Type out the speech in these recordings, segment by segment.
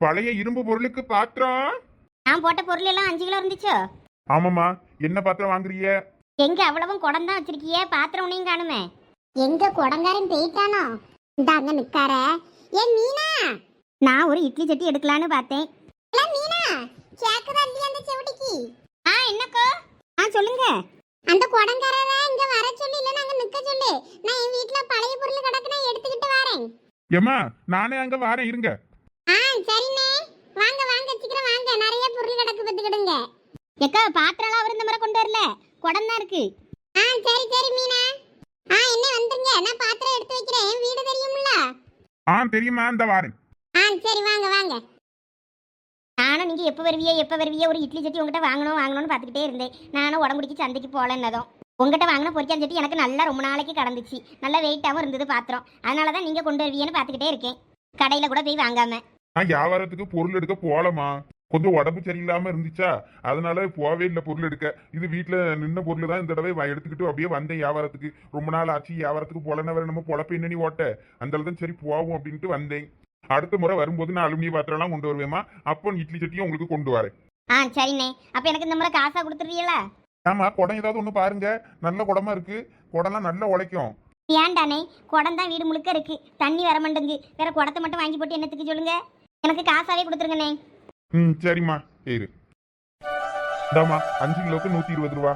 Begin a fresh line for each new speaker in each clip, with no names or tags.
பழைய இரும்பு பொருளுக்கு பாத்திரம்
நான் போட்ட பொருள் எல்லாம் அஞ்சு கிலோ இருந்துச்சோ?
ஆமாம்மா. என்ன பாத்திரம் வாங்குறீங்க?
எங்க அவ்வளவும் குடம் தான் வச்சிருக்கியே? பாத்திரம் உன்னையும் காணுமே. எங்க குடங்காரன் போயிட்டானோ? இந்த அங்க நிக்கார. ஏ மீனா? நான் ஒரு இட்லி சட்டி எடுக்கலான்னு பார்த்தேன். மீனா? கேக்குதா இல்லையா அந்த செவடிக்கு? ஆ என்னக்கோ? ஆ சொல்லுங்க. அந்த குடங்காரரை இங்க வர சொல்லி இல்ல நாங்க நிக்க சொல்லு. நான் என் வீட்ல பழைய பொருள் கிடக்கு நான் எடுத்துக்கிட்டு வரேன்.
ஏம்மா நானே அங்க வாரேன் இருங்க.
ஆ சரிண்ணே. வாங்க வாங்க சீக்கிரம் வாங்க. நிறைய பொருள் கிடக்கு பத்துக்கிடுங்க எக்கா பாத்திரம்லாம் அவர் இந்த முறை கொண்டு வரல. குடம் தான் இருக்கு. ஆ சரி சரி மீனா. ஆ என்ன வந்துருங்க. நான் பாத்திரம் எடுத்து வைக்கிறேன். வீடு தெரியும்ல?
ஆ தெரியுமா? இந்த வாரேன்
ஆ சரி வாங்க வாங்க. நானும் நீங்க எப்போ வருவியே எப்போ வருவியே? ஒரு இட்லி சட்டி உங்ககிட்ட வாங்கணும் வாங்கணும்னு பார்த்துக்கிட்டே இருந்தேன். நானும் உடம்புடிக்கு சந்தைக்கு போகலன்னதும் உங்ககிட்ட வாங்கின பொரிச்சான் சட்டி எனக்கு நல்லா ரொம்ப நாளைக்கு கடந்துச்சு. நல்லா வெயிட்டாகவும் இருந்தது பாத்திரம். அதனால தான் நீங்கள் கொண்டு வருவீன்னு பார்த்துக்கிட்டே இருக்கேன். கடையில் கூட போய் வாங்காம.
நான் வியாபாரத்துக்கு பொருள் எடுக்க போலமா கொஞ்சம் உடம்பு சரியில்லாம இருந்துச்சா? அதனால போவே இல்லை பொருள் எடுக்க. இது வீட்டுல நின்ன பொருள் தான் இந்த தடவை எடுத்துக்கிட்டு அப்படியே வந்தேன் வியாபாரத்துக்கு. ரொம்ப நாள் ஆச்சு வியாபாரத்துக்கு போலன்னா வேற நம்ம பொழப்பு என்னன்னு ஓட்ட. அந்த தான் சரி போவோம் அப்படின்ட்டு வந்தேன். அடுத்த முறை வரும்போது நான் அலுமினிய பாத்திரம்லாம் கொண்டு வருவேமா அப்போ இட்லி சட்டியும் உங்களுக்கு கொண்டு வரேன்.
ஆ சரிண்ணே. அப்போ எனக்கு இந்த முறை காசா கொடுத்துருவீங்களா
ஆமா குடம் ஏதாவது ஒன்று பாருங்க. நல்ல குடமா இருக்கு. குடம்லாம் நல்லா உழைக்கும்.
ஏன்டானே குடம் தான் வீடு முழுக்க இருக்கு. தண்ணி வர மாட்டேங்குது. வேற குடத்தை மட்டும் வாங்கி போட்டு என்னத்துக்கு சொல்லுங்க? எனக்கு காசாவே கொடுத்துருங்கண்ணே.
ம் சரிம்மா. ஏறு. இந்தாம்மா அஞ்சு கிலோக்கு நூத்தி இருபது ரூபா.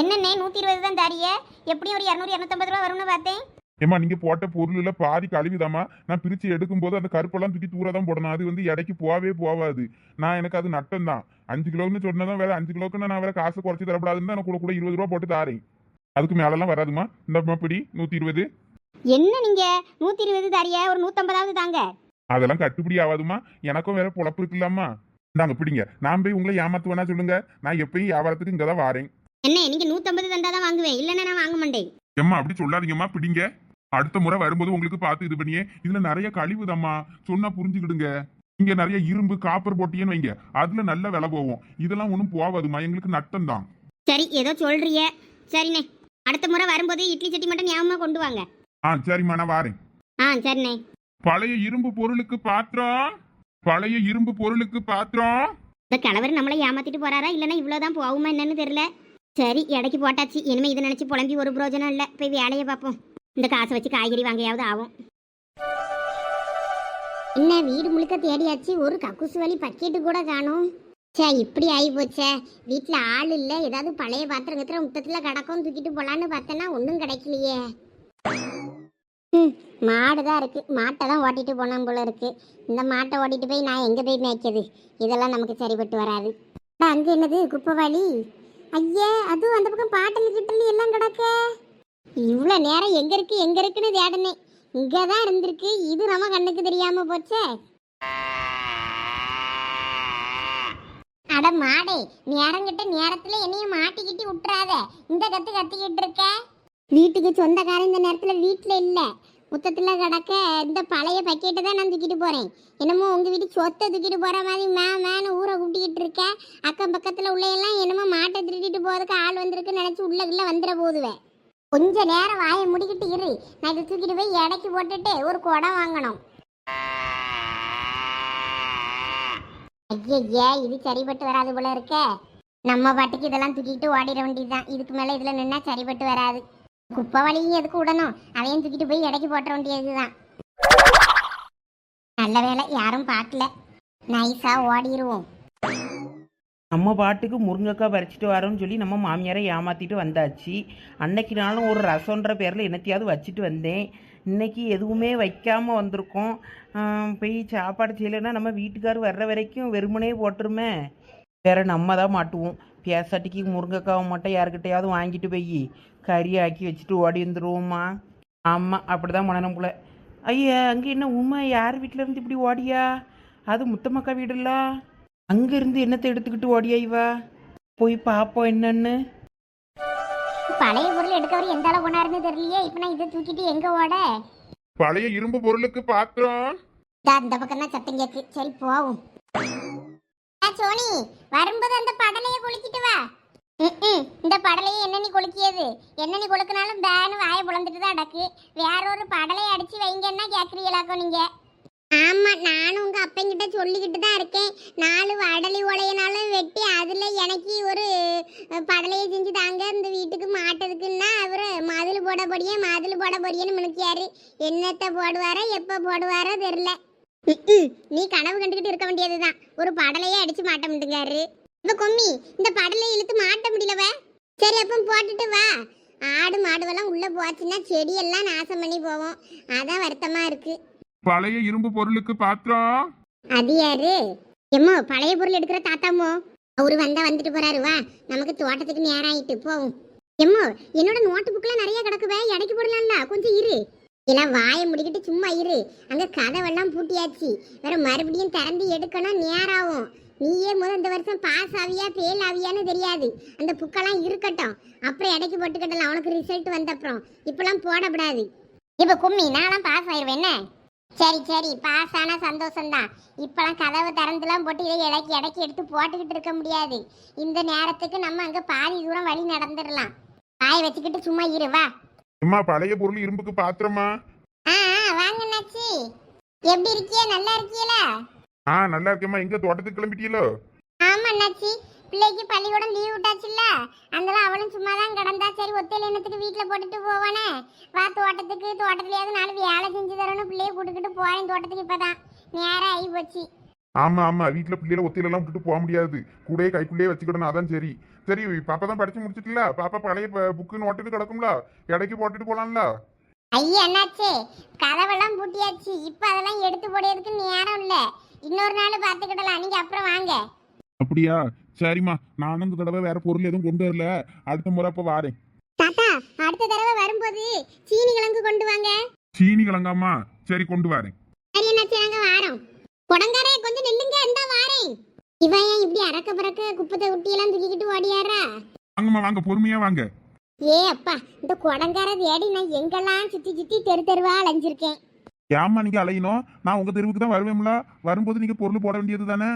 என்னண்ணே நூற்றி இருபது தான் தாரிய? எப்படியும் ஒரு இரநூறு இரநூத்தம்பது ரூபா வரும்னு பார்த்தேன்.
ஏம்மா நீங்க போட்ட பொருள்ல பாதி கழுவிதாம்மா. நான் பிரிச்சு எடுக்கும்போது அந்த கருப்பெல்லாம் தூக்கி தூர தான் போடணும். அது வந்து எடைக்கு போவே போவாது. நான் எனக்கு அது நட்டம் தான். அஞ்சு கிலோன்னு சொன்னதான் வேற அஞ்சு கிலோக்கு நான் வேற காசு குறைச்சி தரப்படாதுன்னு நான் கூட கூட இருபது ரூபா போட்டு தாரேன். அதுக்கு மேலெல்லாம் வராதுமா இந்த பிடி நூத்தி இருபது.
என்ன நீங்க? நூற்றி இருபது தாரிய ஒரு நூற்றம்பதாவது தாங்க.
அதெல்லாம் கட்டுப்படி ஆகாதுமா எனக்கும் வேற பொழப்பு இருக்குல்லாமா இந்தாங்க பிடிங்க. நான் போய் உங்களை ஏமாத்துவேனா சொல்லுங்க. நான் எப்பயும் வியாபாரத்துக்கு இங்க தான் வாரேன்.
என்ன நீங்க நூற்றம்பது தந்தா தான் வாங்குவேன். இல்லைன்னா நான் வாங்க மாட்டேன்.
ஏம்மா அப்படி சொல்லாதீங்கம்மா பிடிங்க. அடுத்த முறை வரும்போது உங்களுக்கு பார்த்து இது பண்ணியே. இதுல நிறைய கழிவுதம்மா. சொன்னா புரிஞ்சுக்கிடுங்க. இங்க நிறைய இரும்பு காப்பர் போட்டியன்னு வைங்க. அதுல நல்ல விலை போகும். இதெல்லாம் ஒன்றும் போகாதுமா எங்களுக்கு நட்டம் தான்
சரி ஏதோ சொல்றிய சரிண்ணே. அடுத்த முறை வரும்போது இட்லி சட்டி மட்டும் ஞாபகமா கொண்டு வாங்க.
ஆ சரிம்மா நான் வாரேன்.
ஆ சரிண்ணே.
பழைய இரும்பு பொருளுக்கு பாத்திரம் பழைய இரும்பு பொருளுக்கு பாத்திரம்
இந்த கணவர் நம்மளை ஏமாத்திட்டு போறாரா? இல்லைன்னா இவ்வளோதான் போகுமா என்னன்னு தெரியல. சரி இடைக்கு போட்டாச்சு. இனிமே இதை நினைச்சு புலம்பி ஒரு பிரோஜனம் இல்லை. போய் வேலையை பார்ப்போம். இந்த காசை வச்சு காய்கறி வாங்கையாவது ஆகும் என்ன வீடு முழுக்க தேடியாச்சு? ஒரு கக்குசு வலி பக்கெட்டு கூட காணும். சே இப்படி ஆகி போச்சே. வீட்டில் ஆள் இல்லை. ஏதாவது பழைய பாத்திரம் கத்திர முத்தத்தில் கிடக்கும் தூக்கிட்டு போகலான்னு பார்த்தேன்னா ஒன்றும் கிடைக்கலையே. மாடு தான் இருக்குது மாட்டை தான் ஓட்டிட்டு போனோம் போல இருக்குது இந்த மாட்டை ஓட்டிட்டு போய் நான் எங்கே போய் மேய்க்கிறது? இதெல்லாம் நமக்கு சரிப்பட்டு வராது. அங்கே என்னது? குப்பைவாளி? ஐயே அதுவும் அந்த பக்கம் பாட்டில் கிட்டலி எல்லாம் கிடக்க? இவ்வளோ நேரம் எங்கே இருக்கு எங்கே இருக்குன்னு தேடனே. இங்கே தான் இருந்திருக்கு. இது நம்ம கண்ணுக்கு தெரியாமல் போச்சே. அட மாடே நேரங்கிட்ட நேரத்துல என்னையும் மாட்டிக்கிட்டு விட்டுறாத இந்த கத்து கத்திக்கிட்டு இருக்க? வீட்டுக்கு சொந்தக்காரன் இந்த நேரத்துல வீட்டுல இல்ல. முத்தத்தில் கிடக்க இந்த பழைய பக்கெட்டை தான் நான் தூக்கிட்டு போகிறேன் என்னமோ உங்கள் வீட்டு சொத்தை தூக்கிட்டு போகிற மாதிரி மே மேனு ஊரை கூப்பிட்டுக்கிட்டு இருக்கேன் அக்கம் பக்கத்தில் உள்ள எல்லாம் என்னமோ மாட்டை திருட்டிட்டு போகிறதுக்கு ஆள் வந்திருக்குன்னு நினச்சி உள்ள உள்ள வந்துட போதுவேன் கொஞ்ச நேரம் வாயை முடிக்கிட்டு இரு. நான் இதை தூக்கிட்டு போய் எடைக்கு போட்டுட்டு ஒரு குடம் வாங்கணும். ஐயே இது சரிப்பட்டு வராது போல இருக்க. நம்ம பாட்டுக்கு இதெல்லாம் தூக்கிட்டு ஓடிட வேண்டியதுதான். இதுக்கு மேலே இதில் நின்னா சரிப்பட்டு வராது. குப்பை வழியும் எதுக்கு விடணும்? அதையும் தூக்கிட்டு போய் இடைக்கு போட்ட வேண்டியதுதான். நல்ல வேலை யாரும் பார்க்கல. நைஸா ஓடிடுவோம்
நம்ம பாட்டுக்கு முருங்கைக்காய் பறிச்சிட்டு வரோம்னு சொல்லி நம்ம மாமியாரை ஏமாற்றிட்டு வந்தாச்சு. அன்னைக்கு நாளும் ஒரு ரசம்ன்ற பேரில் என்னத்தையாவது வச்சுட்டு வந்தேன். இன்னைக்கு எதுவுமே வைக்காமல் வந்திருக்கோம். போய் சாப்பாடு செய்யலைன்னா நம்ம வீட்டுக்கார் வர்ற வரைக்கும் வெறுமனே போட்டுருமே. வேற நம்ம தான் மாட்டுவோம். பேசாட்டிக்கு முருங்கைக்காவை மட்டும் யாருக்கிட்டையாவது வாங்கிட்டு போய். கறி ஆக்கி வச்சுட்டு ஓடி வந்துடுவோம்மா ஆமாம் அப்படி தான் மனநம் போல. ஐயா அங்கே என்ன உமா யார் வீட்டில் இருந்து இப்படி ஓடியா? அது முத்தம்மக்கா வீடுல்ல? அங்கேருந்து என்னத்தை எடுத்துக்கிட்டு ஓடியா இவா? போய் பார்ப்போம் என்னன்னு.
பழைய பொருள் எடுக்கவர் எந்த அளவு போனாருன்னு தெரியலையே இப்ப நான் இதை தூக்கிட்டு எங்க ஓட?
பழைய இரும்பு பொருளுக்கு பாத்திரம்.
இதா இந்த பக்கம் தான் சத்தம் கேக்கு சரி போவோம். ஆ, சோனி வரும்போது அந்த படலைய குளிக்கிட்டு வா. ம்ம். இந்த படலையை என்ன நீ குளிக்கியது என்ன நீ குளுக்கினாலும் பேனு வாயை புலந்துட்டு தான் அடக்கு. வேற ஒரு படலையை அடிச்சு வைங்கன்னா கேக்குறீங்களாக்கோ நீங்க? ஆமா நானும் உங்க அப்பங்கிட்ட சொல்லிக்கிட்டு தான் இருக்கேன். நாலு வடலி உலையனாலும் வெட்டி அதுல எனக்கு ஒரு படலையை செஞ்சு தாங்க இந்த வீட்டுக்கு மாட்டதுக்குன்னா அவரு மதில் போட போடியே மதில் போட போடியேன்னு மினுக்கியாரு. என்னத்தை போடுவாரோ எப்போ போடுவாரோ தெரில. நீ கனவு கண்டுக்கிட்டு இருக்க வேண்டியதுதான். ஒரு படலையே அடிச்சு மாட்ட முடியுங்காரு இப்ப கொம்மி இந்த படலை இழுத்து மாட்ட முடியலவ. சரி அப்ப போட்டுட்டு வா. ஆடு மாடுவெல்லாம் உள்ள போச்சுன்னா செடியெல்லாம் நாசம் பண்ணி போவோம். அதான் வருத்தமா இருக்கு.
பழைய இரும்பு பொருளுக்கு பாத்திரம்
அது யாரு? எம்மோ பழைய பொருள் எடுக்கிற தாத்தாமோ அவரு வந்தா வந்துட்டு போறாரு வா. நமக்கு தோட்டத்துக்கு நேரம் ஆயிட்டு போவோம். எம்மோ என்னோட நோட்டு புக்ல நிறைய கிடக்குவே. எடைக்கு போடலாம்ல. கொஞ்சம் இரு. எல்லாம் வாயை முடிக்கிட்டு சும்மா இரு. அங்க கதவெல்லாம் பூட்டியாச்சு. வேற மறுபடியும் திறந்து எடுக்கணும் நேரம் ஆகும். நீயே முதல் இந்த வருஷம் பாஸ் ஆவியா ஃபெயில் ஆவியான்னு தெரியாது. அந்த புக்கெல்லாம் இருக்கட்டும். அப்புறம் இடைக்கு போட்டுக்கிட்டலாம் அவனுக்கு ரிசல்ட் வந்தப்புறம் இப்பெல்லாம் போடக்கூடாது இப்ப கும்மி நான்லாம் பாஸ் ஆயிருவேன் என்ன? சரி சரி பாஸ் ஆனா சந்தோஷம்தான். இப்பெல்லாம் கதவு திறந்துலாம் போட்டு இதை இடைக்கி இடைக்கி எடுத்து போட்டுக்கிட்டு இருக்க முடியாது. இந்த நேரத்துக்கு நம்ம அங்க பாதி தூரம் வழி நடந்துடலாம். வாயை வச்சுக்கிட்டு சும்மா இரு வா.
அம்மா பழைய பொருள் இரும்புக்கு பாத்திரமா?
ஆ ஆ, வாங்க அண்ணாச்சி. எப்படி இருக்கியே? நல்லா இருக்கியல?
ஆ நல்லா இருக்கேம்மா. எங்க தோட்டத்துக்கு கிளம்பிட்டீங்களோ
ஆமா அண்ணாச்சி. பிள்ளைக்கு பள்ளிக்கூடம் லீவ் விட்டாச்சுல்ல? அதனால அவளும் சும்மா தான் கிடந்தா. சரி ஒத்தையில எண்ணத்துக்கு வீட்டில் போட்டுட்டு போவானே? வா தோட்டத்துக்கு. தோட்டத்துலயாவது நாலு வேலை செஞ்சு தரணும். பிள்ளைய கூட்டுக்கிட்டு போறேன் தோட்டத்துக்கு இப்பதான். நேரம் ஆகி போச்சு.
ஆமா ஆமா. வீட்டுல பிள்ளைகளை ஒத்தையில எல்லாம் விட்டுட்டு போக முடியாது. கூடயே கைக்குள்ளேயே வச்சுக்கிடணும். அதான் சரி. சரி பாப்பா தான் படிச்சு முடிச்சிட்டுல? பாப்பா பழைய புக்கு நோட்டுக்கு கிடக்கும்ல? இடைக்கு போட்டுட்டு போலாம்ல?
ஐயா என்னாச்சு கதவெல்லாம் பூட்டியாச்சு. இப்ப அதெல்லாம் எடுத்து போடுறதுக்கு நேரம் இல்ல. இன்னொரு நாள் பார்த்துக்கிடலாம். நீங்க அப்புறம் வாங்க.
அப்படியா? சரிம்மா. நானும் இந்த தடவை வேற பொருள் எதுவும் கொண்டு வரல. அடுத்த முறை அப்ப வாரேன்.
தாத்தா அடுத்த தடவை வரும்போது சீனி கிழங்கு கொண்டு வாங்க.
சீனி கிழங்காமா சரி கொண்டு வரேன்.
சரி என்னாச்சு? நாங்க வாரோம். குடங்காரே கொஞ்சம் நில்லுங்க இந்த வாரேன். இவன் ஏன் இப்படி அறக்க பறக்க குப்பத்தை ஒட்டி எல்லாம் தூக்கிக்கிட்டு ஓடியாரா
வாங்கம்மா வாங்க பொறுமையா வாங்க.
ஏ அப்பா இந்த குடங்கார தேடி நான் எங்கெல்லாம் சுத்தி சுத்தி தெரு தெருவா அலைஞ்சிருக்கேன்.
ஏம்மா நீங்க அலையணும்? நான் உங்க தெருவுக்கு தான் வருவேன்ல வரும்போது நீங்க பொருள் போட வேண்டியது தானே?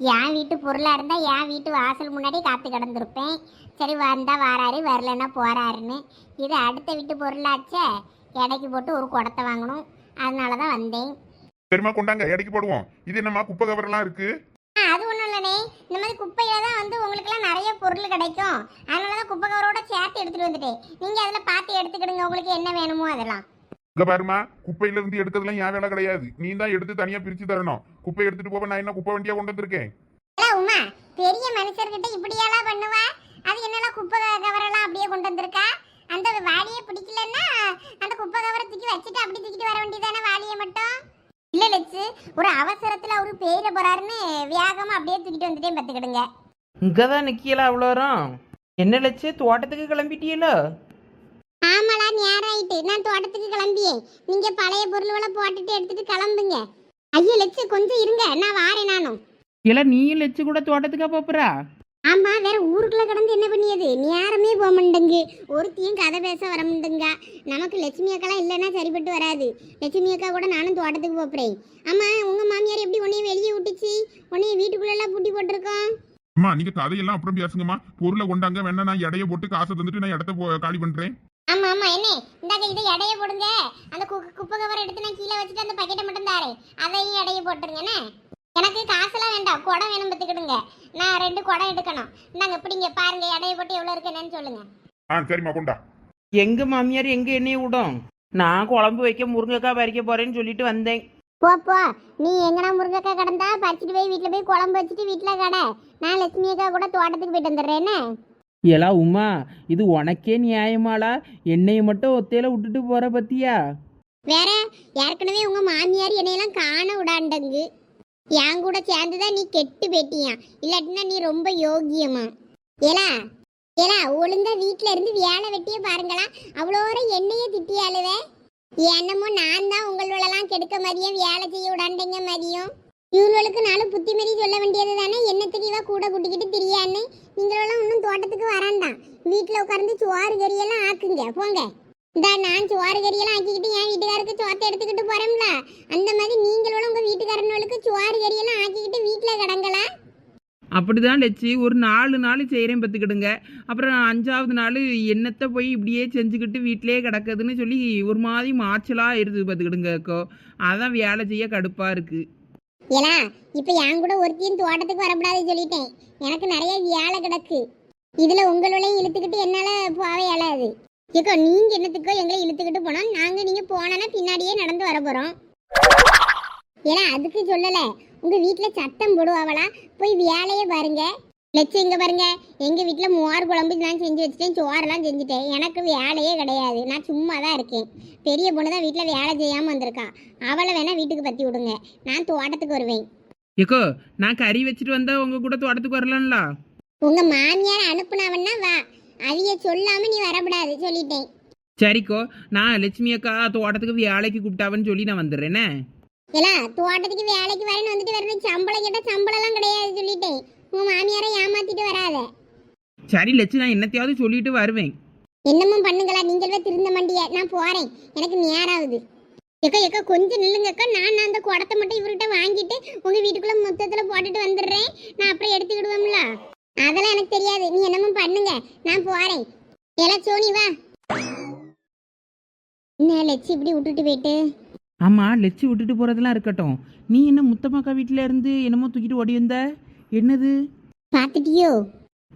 என் வீட்டு பொருளா இருந்தா என் வீட்டு வாசல் முன்னாடி காத்து கிடந்திருப்பேன். சரி வந்தா வாராரு வரலன்னா போறாருன்னு. இது அடுத்த வீட்டு பொருளாச்சே. எடைக்கு போட்டு ஒரு குடத்தை வாங்கணும். அதனால தான் வந்தேன்.
சரிம்மா கொண்டாங்க. இடைக்கு போடுவோம். இது என்னம்மா குப்பை கவர்லாம் இருக்கு?
ஆ, அது ஒன்றும் இல்லைனே இந்த மாதிரி குப்பையில தான் வந்து உங்களுக்குலாம் நிறைய பொருள் கிடைக்கும். அதனால தான் குப்பை கவரோட சேர்த்து எடுத்துட்டு வந்துட்டேன். நீங்கள் அதில் பார்த்து எடுத்துக்கிடுங்க. உங்களுக்கு என்ன வேணுமோ அதெல்லாம்.
இங்க பாருமா குப்பையில இருந்து எடுக்கிறதுலாம் என் வேலை கிடையாது. நீ தான் எடுத்து தனியா பிரிச்சு தரணும். குப்பை எடுத்துட்டு போக நான் என்ன குப்பை வண்டியா கொண்டு வந்திருக்கேன்?
உமா பெரிய மனுஷர்கிட்ட இப்படியெல்லாம் பண்ணுவா? அது என்னெல்லாம் குப்பை கவரெல்லாம் அப்படியே கொண்டு வந்திருக்கா? அந்த வாளியை பிடிக்கலன்னா அந்த குப்பை கவரை தூக்கி வச்சுட்டு அப்படி தூக்கிட்டு வர வேண்டியதானே வாளியை மட்டும்? இல்ல லட்சு ஒரு அவசரத்துல அவரு பேர போறாருன்னு வேகமா அப்படியே தூக்கிட்டு வந்துட்டே பத்துக்கிடுங்க.
இங்கே தான் நிற்கல அவ்வளோரம் என்ன லட்சு தோட்டத்துக்கு கிளம்பிட்டீங்களோ
ஆமாடா நேரம் ஆயிட்டு நான் தோட்டத்துக்கு கிளம்பியேன் நீங்க பழைய பொருள்களை போட்டுட்டு எடுத்துட்டு கிளம்புங்க. ஐயோ லட்சு கொஞ்சம் இருங்க. நான் வாரேன் நானும்.
இல்லை நீயும் லட்சு கூட தோட்டத்துக்கா போப்புறா?
ஆமா வேற ஊருக்குள்ள கடந்து என்ன பண்ணியது? நேரமே போக மாட்டேங்கு ஒருத்தியும் கதை பேச வர மாட்டேங்க நமக்கு லட்சுமி அக்காலாம் இல்லைன்னா சரிப்பட்டு வராது. லட்சுமி அக்கா கூட நானும் தோட்டத்துக்கு போப்புறேன். ஆமா உங்க மாமியார் எப்படி உன்னைய வெளியே விட்டுச்சு? உன்னைய வீட்டுக்குள்ள எல்லாம் பூட்டி போட்டிருக்கோம்.
அம்மா நீங்க கதையெல்லாம் அப்புறம் பேசுங்கம்மா. பொருளை கொண்டாங்க வேணா நான் எடைய போட்டு காசை தந்துட்டு நான் இடத்த போ- காலி பண்றேன்.
ஆமா ஆமா என்ன? இந்தாக்க இதை எடைய போடுங்க. அந்த கு- குப்பை கவர் எடுத்து நான் கீழே வச்சுட்டு அந்த பக்கெட்டை மட்டும் தாரேன் அதையும் எடைய போட்டுருங்க என்ன? எனக்கு காசெல்லாம் வேண்டாம். குடம் வேணும் பத்துக்கிடுங்க நான் ரெண்டு குடம் எடுக்கணும். இந்தாங்க பிடிங்க பாருங்க எடைய போட்டு எவ்வளவு இருக்கு என்னன்னு சொல்லுங்க.
ஆ சரிம்மா கொண்டா.
எங்க மாமியார் எங்க என்னைய விடும்? நான் குழம்பு வைக்க முருங்கைக்காய் பறிக்க போறேன்னு சொல்லிட்டு வந்தேன்.
போ போ. நீ எங்கனா முருங்கக்காய் கடந்தா பறிச்சுட்டு போய் வீட்டில் போய் குழம்பு வச்சுட்டு வீட்டில் கடை. நான் லட்சுமி அக்கா கூட தோட்டத்துக்கு போயிட்டு வந்துடுறேன் என்ன?
ஏலா உமா இது உனக்கே நியாயமாளா என்னைய மட்டும் ஒத்தையில விட்டுட்டு போற பத்தியா?
வேற ஏற்கனவே உங்க மாமியார் என்னையெல்லாம் காண விடாண்டங்கு. என் கூட சேர்ந்துதான் நீ கெட்டு பெட்டியா இல்லாட்டினா நீ ரொம்ப யோகியமா ஏலா ஏலா ஒழுங்கா வீட்ல இருந்து வேலை வெட்டிய பாருங்களா. அவ்வளோர என்னைய திட்டியாளுவே. என்னமோ நான் தான் உங்களோடலாம் கெடுக்க மாதிரியும் வேலை செய்ய விடாண்டீங்க மாதிரியும். இவர்களுக்கு நாலு புத்தி புத்திமதி சொல்ல வேண்டியது தானே என்னத்துக்கு இவ கூட கூட்டிக்கிட்டு திரியான்னு? நீங்களெல்லாம் இன்னும் தோட்டத்துக்கு வராண்டாம். வீட்டில் உட்காந்து சுவாறு கறியெல்லாம் ஆக்குங்க. போங்க. இந்தா நான் சுவாறு கறியெல்லாம் ஆக்கிக்கிட்டு என் வீட்டுக்காருக்கு சோத்தை எடுத்துக்கிட்டு போறோம்ல. அந்த மாதிரி நீங்களோட உங்க வீட்டுக்காரனுக்கு சுவாறு கறியெல்லாம் ஆக்கிக்கிட்டு வீட்டில் கிடங்களா?
அப்படிதான் லட்சி ஒரு நாலு நாள் செய்கிறேன் பார்த்துக்கிடுங்க. அப்புறம் அஞ்சாவது நாள் என்னத்தை போய் இப்படியே செஞ்சுக்கிட்டு வீட்டிலே கிடக்குதுன்னு சொல்லி ஒரு மாதிரி மாச்சலாக இருது பார்த்துக்கிடுங்க அக்கோ. அதான் வேலை செய்ய கடுப்பாக இருக்குது
ஏலா இப்போ என் கூட ஒருத்தையும் தோட்டத்துக்கு வரக்கூடாதுன்னு சொல்லிட்டேன். எனக்கு நிறைய வேலை கிடக்கு. இதில் உங்களையும் இழுத்துக்கிட்டு என்னால போவே இயலாது. ஏக்கோ நீங்க என்னத்துக்கோ எங்களை இழுத்துக்கிட்டு போனால் நாங்க நீங்க போனோன்னா பின்னாடியே நடந்து வர போறோம். ஏன்னா அதுக்கு சொல்லலை. உங்க வீட்டில் சத்தம் போடுவாவளா? போய் வேலையே பாருங்க. லட்சம் இங்க பாருங்க. எங்க வீட்டுல மோர் குழம்பு நான் செஞ்சு வச்சுட்டேன். சோறெல்லாம் செஞ்சுட்டேன். எனக்கு வேலையே கிடையாது. நான் சும்மா தான் இருக்கேன். பெரிய பொண்ணு தான் வீட்டுல வேலை செய்யாம வந்திருக்கா. அவளை வேணா வீட்டுக்கு பத்தி விடுங்க. நான் தோட்டத்துக்கு வருவேன்.
ஏக்கோ நான் கறி வச்சுட்டு வந்தா உங்கள் கூட தோட்டத்துக்கு வரலாம்ல?
உங்க மாமியார் அனுப்புனவன்னா வா. அவிய சொல்லாம நீ வரக்கூடாது சொல்லிட்டேன்.
சரிக்கோ நான் லட்சுமி அக்கா தோட்டத்துக்கு வேலைக்கு கூப்பிட்டாவன்னு சொல்லி நான் வந்துடுறேனே
இல்ல தோட்டத்துக்கு வேலைக்கு வரேன்னு வந்துட்டு வரணும் சம்பளம் கேட்டா சம்பளம் எல்லாம் கிடையாது சொல்லிட்டேன். உங்க மாமியாரை ஏமாத்திட்டு வராத.
சரி லட்சு நான் என்னத்தையாவது சொல்லிட்டு வருவேன்.
என்னமோ பண்ணுங்களா நீங்களே திருந்த மாட்டிய நான் போறேன். எனக்கு நேரம் ஆகுது எக்கா எக்கா கொஞ்சம் நில்லுங்கக்கா. நான் அந்த குடத்தை மட்டும் இவர்கிட்ட வாங்கிட்டு உங்க வீட்டுக்குள்ள மொத்தத்துல போட்டுட்டு வந்துடுறேன். நான் அப்புறம் எடுத்துக்கிடுவோம்ல. அதெல்லாம் எனக்கு தெரியாது. நீ என்னமோ பண்ணுங்க. நான் போறேன். எல்லாம் சோனி வா. என்ன லட்சி இப்படி விட்டுட்டு போயிட்டு?
ஆமாம் லட்சு விட்டுட்டு போகிறதெல்லாம் இருக்கட்டும். நீ என்ன முத்தமாக்கா வீட்டில் இருந்து என்னமோ தூக்கிட்டு ஓடி வந்த? என்னது?
பாத்துட்டியோ